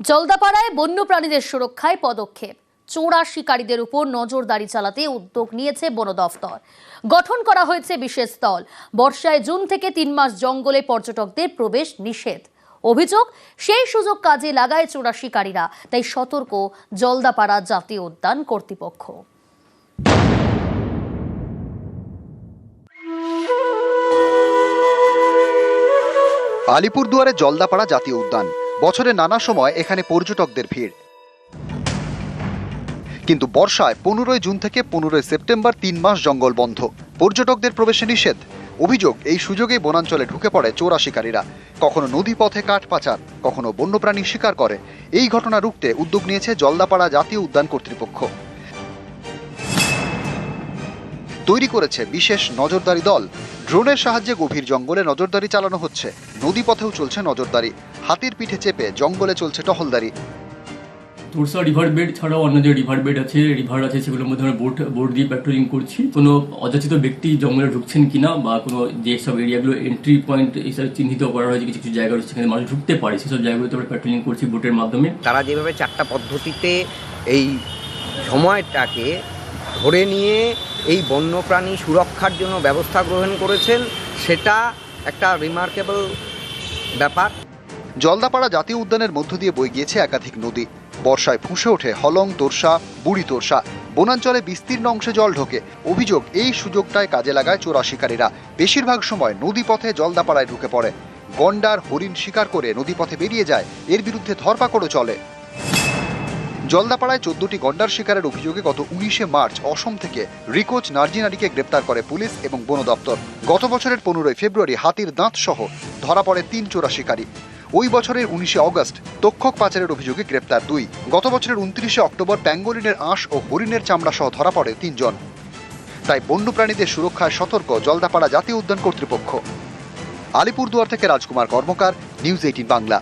জলদাপাড়ায় বন্যপ্রাণীদের সুরক্ষায় পদক্ষেপ। চোরা শিকারীদের উপর নজরদারি চালাতে উদ্যোগ নিয়েছে বন দফতর। গঠন করা হয়েছে বিশেষ দল। বর্ষায় জুন থেকে তিন মাস জঙ্গলে পর্যটকদের প্রবেশ নিষেধ। অভিযোগ, সেই সুযোগ কাজে লাগায় চোরা শিকারীরা, তাই সতর্ক জলদাপাড়া জাতীয় উদ্যান কর্তৃপক্ষ। আলিপুরদুয়ারে জলদাপাড়া জাতীয় উদ্যান। বছরে নানা সময় এখানে পর্যটকদের ভিড়। কিন্তু বর্ষায় পনেরোই জুন থেকে পনেরোই সেপ্টেম্বর তিন মাস জঙ্গল বন্ধ। পর্যটকদের প্রবেশে নিষেধ। অভিযোগ, এই সুযোগে বনাঞ্চলে ঢুকে পড়ে চোরা শিকারীরা। কখনো নদী পথে কাঠ পাচার, কখনো বন্যপ্রাণী শিকার করে। এই ঘটনা রুখতে উদ্যোগ নিয়েছে জলদাপাড়া জাতীয় উদ্যান কর্তৃপক্ষ। তৈরি করেছে বিশেষ নজরদারি দল। ড্রোনের সাহায্যে গভীর জঙ্গলে নজরদারি চালানো হচ্ছে। নদী পথেও চলছে নজরদারি। হাতির পিঠে চেপে জঙ্গলে চলছে টহলদারি। তোরসা রিভার বেড ছাড়াও অন্য যে রিভার বেড আছে রিভার আছে সেগুলোর মধ্যে আমরা বোট বোট দিয়ে প্যাট্রোলিং করছি। কোনো অযাচিত ব্যক্তি জঙ্গলে ঢুকছেন কিনা বা কোনো যে সব এরিয়াগুলো এন্ট্রি পয়েন্ট এইসব চিহ্নিত করা হয়েছে কিছু কিছু জায়গা রয়েছে সেখানে মানুষ ঢুকতে পারে সেসব জায়গাগুলোতে আমরা প্যাট্রোলিং করছি বোটের মাধ্যমে। তারা যেভাবে চারটা পদ্ধতিতে এই সময়টাকে ধরে নিয়ে এই বন্যপ্রাণী সুরক্ষার জন্য ব্যবস্থা গ্রহণ করেছেন, সেটা একটা রিমার্কেবল ব্যাপার। জলদাপাড়া জাতীয় উদ্যানের মধ্য দিয়ে বয়ে গিয়েছে একাধিক নদী। বর্ষায় ফুঁসে ওঠে হলং, তোরসা, বুড়ি তোরসা। বনাঞ্চলে বিস্তীর্ণ অংশে জল ঢোকে। অভিযোগ এই সুযোগটায় কাজে লাগায় চোরা শিকারীরা বেশিরভাগ সময় নদীপথে জলদাপাড়ায় ঢুকে পড়ে। গন্ডার, হরিণ শিকার করে নদীপথে বেরিয়ে যায়। এর বিরুদ্ধে ধরপাকড়ও চলে। জলদাপাড়ায় চোদ্দটি গন্ডার শিকারের অভিযোগে গত উনিশে মার্চ অসম থেকে রিকোচ নার্জিনারিকে গ্রেপ্তার করে পুলিশ এবং বন দপ্তর। গত বছরের পনেরোই ফেব্রুয়ারি হাতির দাঁত সহ ধরা পড়ে তিন চোরা শিকারী। ওই বছরের উনিশে অগস্ট তক্ষক পাচারের অভিযোগে গ্রেপ্তার দুই। গত বছরের উনত্রিশে অক্টোবর প্যাঙ্গোলিনের আঁশ ও হরিণের চামড়া সহ ধরা পড়ে তিনজন। তাই বন্যপ্রাণীদের সুরক্ষায় সতর্ক জলদাপাড়া জাতীয় উদ্যান কর্তৃপক্ষ। আলিপুরদুয়ার থেকে রাজকুমার কর্মকার, নিউজ এইটিন বাংলা।